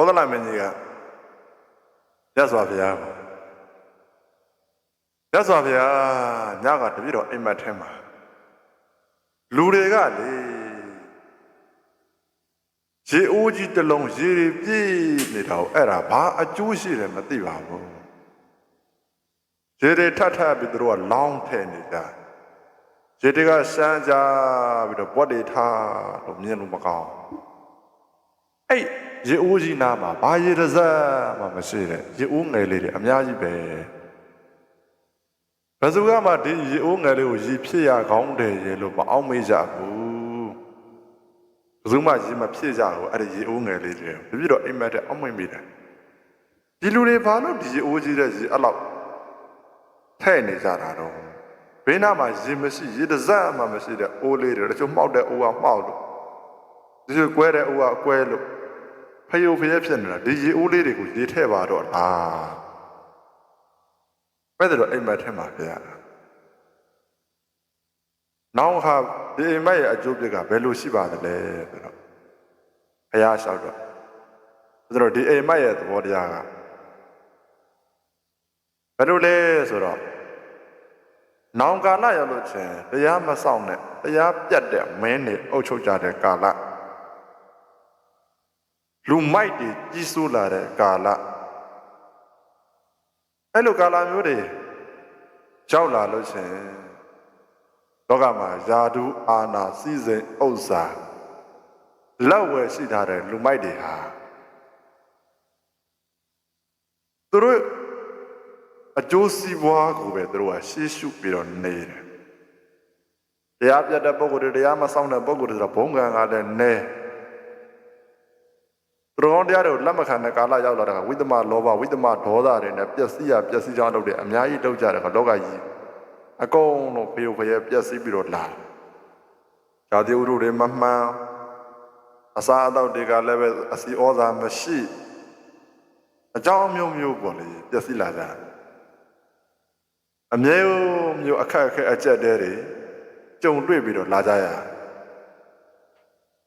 ဘောဓလမင်းကြီးကရသော်ဘုရားကိုရသော်ဘုရားညကတပြည့်တော်အိမ်မက်ထဲမှာလူတွေကလေရေအိုးကြီးတစ်လုံးရေတွေပြည့်နေတာကိုအဲ့ဒါဘာအကျိုးရှိတယ်မသိပါဘူးရေတွေထပ်ထပ်ပြီးသူတို့ကလောင်းထဲနေကြရေတွေကရှမ်းကြပြီးတော့ပွက်တွေထားလို့မြင်လို့မကောင်းအဲ့ ရေအိုးကြီးနားမှာဘာရေတစ်စက်မှမရှိတဲ့ရေအိုးငယ်လေးတွေအများကြီးပဲဘယ်သူကမှဒီရေအိုးငယ်လေးကိုရေဖြစ်ရကောင်းတယ်ရေလို့မအောင်မေးကြဘူးဘယ်သူမှရေမဖြစ်ကြဘူးအဲ့ဒီရေအိုးငယ်လေးတွေတပြည့်တော့အိမ်မက်တဲ့အောင်မေးမိတယ်ဒီလူတွေဘာလို့ဒီရေအိုးကြီးတဲ့ရေအဲ့လောက်ထဲ့နေကြတာတော့ဘေးနားမှာရေမရှိရေတစ်စက်မှမရှိတဲ့အိုးလေးတွေတချို့မှောက်တဲ့အိုးကမှောက်လို့ဒီလိုကွဲတဲ့အိုးကကွဲလို့ ဖယုတ်ဖယက်ဖြစ်နေတာဒီရေအိုးလေးတွေကိုရေထဲပါတော့လားပဲတော့အိမ်မက်ထဲမှာပြရတာနောက်ဟာဒီအိမ်မက်ရဲ့အကျိုးပြစ်ကဘယ်လိုရှိပါသလဲဆိုတော့ဘုရားလျှောက်တော့ဆိုတော့ဒီအိမ်မက်ရဲ့သဘောတရားကဘယ်လိုလဲဆိုတော့နောင်ကာလရောက်လို့ချင်းတရားမဆောင်နဲ့တရားပြတ်တဲ့မင်းတွေအုပ်ချုပ်ကြတဲ့ကာလ လူမိုက်တွေကြီးစိုးလာတဲ့ကာလအဲ့လိုကာလမျိုးတွေကြောက်လာလို့ရှရင်လောကမှာယာဒူအာနာစီစဉ်ဥစ္စာလက်ဝယ်ရှိထားတဲ့လူမိုက်တွေဟာသူတို့အကျိုးစီးပွားကိုပဲသူတို့ကရှေးရှုပြီးတော့နေတယ်တရားပြတ်တဲ့ပုဂ္ဂိုလ်တွေတရားမဆောင်တဲ့ပုဂ္ဂိုလ်တွေဆိုတော့ဘုံကံကလည်းနေ သူတော်ကောင်းတရားတွေကိုလက်မခံတဲ့ကာလရောက်လာတာကဝိသမလောဘဝိသမဒေါသတွေနဲ့ပျက်စီးရပျက်စီးကြောင်းလုပ်တယ်အများကြီးလုပ်ကြတယ်ခါလောကကြီးအကုန်လုံးဖေယုဖယပျက်စီးပြီးတော့လာဇာတိဥရုတွေမမှန်အစာအသောက်တွေကလည်းပဲအစီဩဇာမရှိအကြောင်းမျိုးမျိုးပေါ့လေပျက်စီးလာကြတယ်အမြဲမျိုးအခက်အခဲအကျက်တဲတွေကြုံတွေ့ပြီးတော့လာကြရတယ်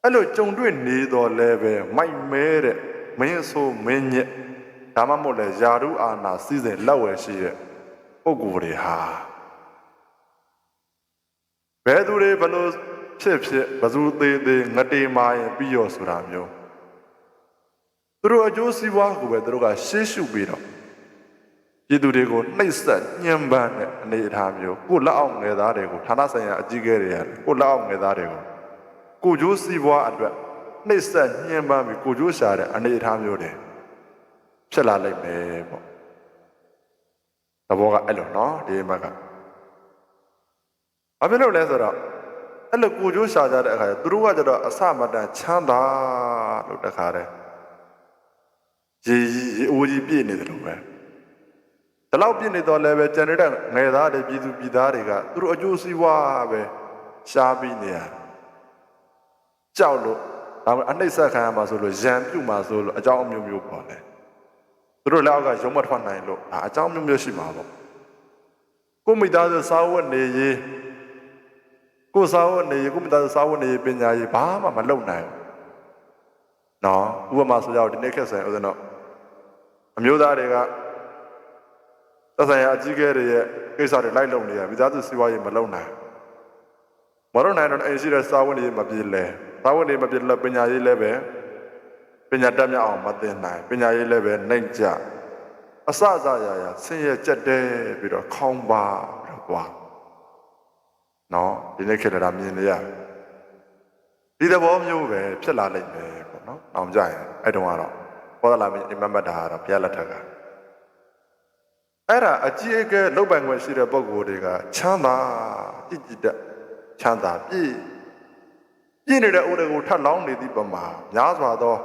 အဲ့လိုကြုံတွေ့နေတော့လဲပဲမိုက်မဲတဲ့မင်းဆိုမင်းညက်ဒါမှမဟုတ်လဲယာရုအာနာစီစဉ်လက်ဝယ်ရှိတဲ့ပုဂ္ဂိုလ်တွေဟာဘယ်သူတွေဘလို့ဖြစ်ဖြစ်ဘသူသေးသေးငတေမာရင်ပြီးရောဆိုတာမျိုးသူတို့အကျိုးစီးပွားကိုပဲသူတို့ကရှေးရှုပြီးတော့ပြည်သူတွေကိုနှိပ်စက်ညှဉ်းပန်းတဲ့အနေအထားမျိုးကိုလက်အောင်ငယ်သားတွေကိုဌာနဆိုင်ရာအကြီးအကဲတွေရတယ်ကိုလက်အောင်ငယ်သားတွေကို ကိုကျိုးစီးပွားအတွက်နှိမ့်ဆက်ညှဉ်းပန်းပြီးကိုကျိုးရှာတဲ့အနေအထားမျိုးတွေဖြစ်လာလိမ့်မယ်ပေါ့သဘောကအဲ့လိုနော်ဒီဘက်ကဘာဖြစ်လို့လဲဆိုတော့အဲ့လိုကိုကျိုးရှာကြတဲ့အခါကျသူတို့ကကျတော့အစမတန်ချမ်းသာလို့တခါတယ်ရေရေအိုးကြီးပြည့်နေတယ်လို့ပဲဒီလောက်ပြည့်နေတော့လည်းပဲကျန်တဲ့ငယ်သားတွေပြည်သူပြည်သားတွေကသူတို့အကျိုးစီးပွားပဲရှားပြီးနေရတယ် ကြောက်လို့ဒါမှအနှိမ့်ဆက်ခံရမှာဆိုလို့ရံပြုတ်မှာဆိုလို့အကြောင်းအမျိုးမျိုးပေါ်တယ်သူတို့လက်အောက်ကရုံမထွက်နိုင်လို့ဒါအကြောင်းမျိုးမျိုးရှိမှာပေါ့ကိုမိသားစုစာဝတ်နေရေးကိုစာဝတ်နေရေးကိုမိသားစုစာဝတ်နေရေးပညာရေးဘာမှမလုပ်နိုင်ဘူးနော်ဥပမာဆိုကြတော့ဒီနေ့ခက်ဆိုင်ဥစဉ်တော့အမျိုးသားတွေကသက်ဆိုင်ရာအကြီးအကဲတွေရဲ့ကိစ္စတွေလိုက်လုပ်နေရမိသားစုစီးပွားရေးမလုပ်နိုင်ဘူးမတော်နိုင်တော့အိမ်ရှိတဲ့စာဝတ်နေမပြည့် လဲစာဝတ်နေမပြည့်လဲပညာရေးလည်းပဲပညာတတ်မြတ်အောင်မသင်နိုင်ပညာရေးလည်းပဲနှိမ့်ကြအစအစရာရာဆင်းရဲကြက်တဲပြီးတော့ခေါင်းပါပြီးတော့ကွာနော်ဒီနေ့ခေတ်လာမြင်နေရဒီသဘောမျိုးပဲဖြစ်လာလိမ့်မယ်ပေါ့နော်အောင်ကြရင်အဲ့တုန်းကတော့ပေါ်လာမြင်အိမ်မက်မက်တာကတော့ဘုရားလက်ထက်ကအဲ့ဒါအကြီးအကဲလောက်ပိုင်ခွင့်ရှိတဲ့ပုံကိုယ်တွေကချမ်းသာကြည်ကြည်တက်ချမ်းသာပြည့် ပြည့်နေတဲ့အိုးတွေကိုထပ်လောင်းနေသည့်ပမာများစွာသော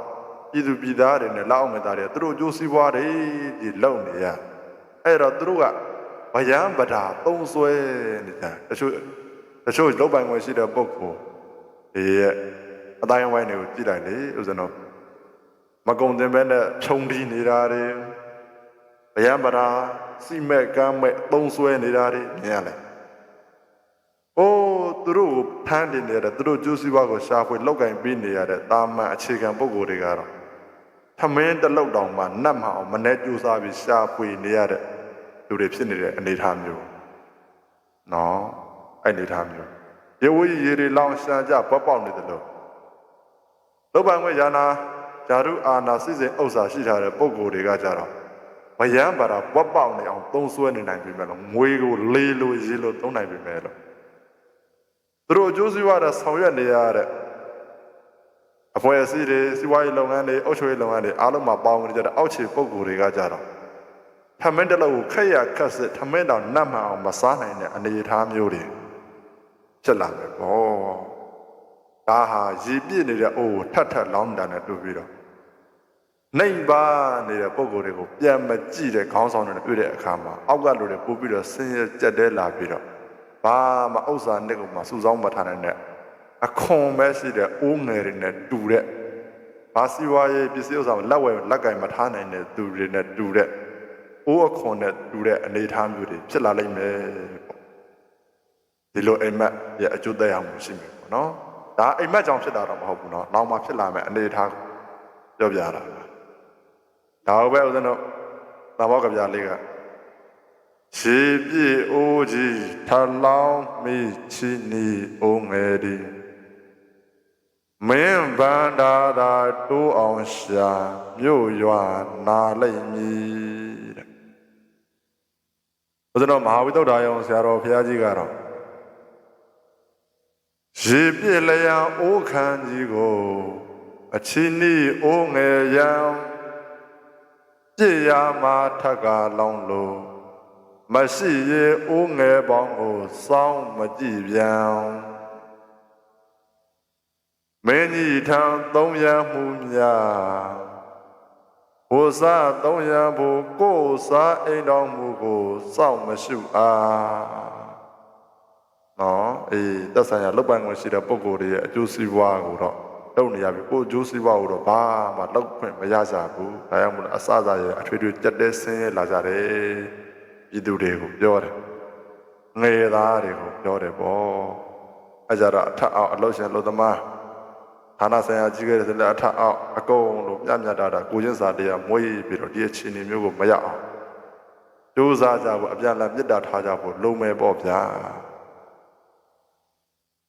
ပြည်သူပြည်သားတွေနဲ့လောက်အောင်ငသားတွေသူတို့အကျိုးစီးပွားတွေဒီလုံနေရအဲ့တော့သူတို့ကဗျံပဓာသုံးဆွဲနေတာတချို့တချို့လောက်ပိုင်ခွင့်ရှိတဲ့ပုဂ္ဂိုလ်ဒီရဲ့အတိုင်းဝိုင်းတွေကိုကြည့်လိုက်လေဥစဉ်တော့မကုံတင်ပဲနဲ့ဖြုံတီးနေတာတွေဗျံပဓာစီမဲ့ကမ်းမဲ့သုံးဆွဲနေတာတွေမြင်ရလဲအိုး သူတို့ကိုဖမ်းတင်နေရတဲ့သူတို့ကျိုးစည်းပွားကိုရှာဖွေလောက်ကင်ပေးနေရတဲ့တာမန်အခြေခံပုံကိုယ်တွေကတော့ထမင်းတစ်လောက်တောင်မှနတ်မအောင်မနဲ့ကြိုးစားပြီးရှာဖွေနေရတဲ့လူတွေဖြစ်နေတဲ့အနေအထားမျိုးနော်အဲ့အနေအထားမျိုးရေဝကြီးရေတွေလောင်ရှာကြဘက်ပေါက်နေတယ်လို့လောဘငွေယာနာဂျာရုအာနာစိစဉ်ဥစ္စာရှိထားတဲ့ပုံကိုယ်တွေကကြတော့ဗယံပါတာဘက်ပေါက်နေအောင်သုံးဆွဲနေနိုင်ပြီမဲ့လို့ငွေကိုလေးလို့ရေလို့သုံးနိုင်ပြီမဲ့လို့ သူတို့အကျိုးစီးပွားတဲ့ဆောင်ရွက်နေရတဲ့အဖွဲ့အစည်းတွေစီးပွားရေးလုပ်ငန်းတွေအုပ်ချုပ်ရေးလုပ်ငန်းတွေအားလုံးမှာပေါင်းနေကြတဲ့အောက်ခြေပုံကိုယ်တွေကကြတော့ထမင်းတစ်လုံးကိုခက်ရခက်စစ်ထမင်းတောင်နတ်မှန်အောင်မစားနိုင်တဲ့အနေအထားမျိုးတွေဖြစ်လာမယ်ပေါ့ဒါဟာရည်ပြည့်နေတဲ့အိုးကိုထပ်ထပ်လောင်းတာနဲ့တွေ့ပြီးတော့နှိမ်ပါနေတဲ့ပုံကိုယ်တွေကိုပြန်မကြည့်တဲ့ခေါင်းဆောင်တွေနဲ့တွေ့တဲ့အခါမှာအောက်ကလူတွေပို့ပြီးတော့ဆင်းရဲကြက်တဲလာပြီးတော့ ဘာမှဥစ္စာနဲ့ကောင်မှစူဆောင်းမထားနိုင်တဲ့အခွန်ပဲရှိတဲ့အိုးငယ်တွေနဲ့တူတဲ့ဘာစီဝါရေးပစ္စည်းဥစ္စာကိုလက်ဝဲလက်ကင်မထားနိုင်တဲ့သူတွေနဲ့တူတဲ့အိုးအခွန်နဲ့တူတဲ့အနေအထားမျိုးတွေဖြစ်လာလိမ့်မယ်ပေါ့ဒီလိုအိမ်မက်ရဲ့အကျိုးသက်ရောက်မှုရှိမယ်ပေါ့နော်ဒါအိမ်မက်ကြောင့်ဖြစ်တာတော့မဟုတ်ဘူးနော်နောက်မှဖြစ်လာမယ်အနေအထားကိုပြောပြတာဒါဟုတ်ပဲဦးဇင်းတို့သဘောကဗျာလေးက ရှေးပြေအိုးကြီးထလောင်းမိချီနီအိုးငယ်ဒီမင်းဗန္ဒာသာတိုးအောင်ရှာမြို့ရွာနာလိုက်မည်တဲ့ဘုရားတော်မဟာဝိသုဒ္ဓယုံဆရာတော်ဘုရားကြီးကတော့ရေပြည့်လျံအိုးခန်းကြီးကို အချီနီအိုးငယ်ရန်ပြည့်ရမှာထက်ကလောင်းလို့ မရှိရေအိုးငယ်ပေါင်းကိုစောင်းမကြည့်ပြန်မင်းကြီးထံသုံးရမှုများဘုစားသုံးရဖို့ကိုယ်စားအိမ်တော်မူကိုစောင့်မရှုအားနော်အေးသက်ဆိုင်ရာလုတ်ပိုင်ခွင့်ရှိတဲ့ပုဂ္ဂိုလ်တွေရဲ့အကျိုးစီးပွားကိုတော့လုပ်နေရပြီကိုယ်အကျိုးစီးပွားကိုတော့ဘာမှလုပ်ခွင့်မရကြဘူးဒါကြောင့်မို့လို့အစအစရဲ့အထွေထွေကြက်တဲဆင်းရဲလာကြတယ် ပြည်သူတွေကိုပြောတယ်ငယ်သားတွေကိုပြောတယ်ပေါ့အဲကြတော့အထက်အောင်အလုပ်ရှင်အလုပ်သမားဌာနဆိုင်ရာကြီးခဲ့တဲ့လက်အထအောက်အကုန်လုံးပြမြတ်တာတာကိုချင်းစာတရားမွေးပြီးတော့ဒီအခြေအနေမျိုးကိုမရအောင်ကြိုးစားကြဖို့အပြန်အလှန်မေတ္တာထားကြဖို့လုံမယ်ပေါ့ဗျာ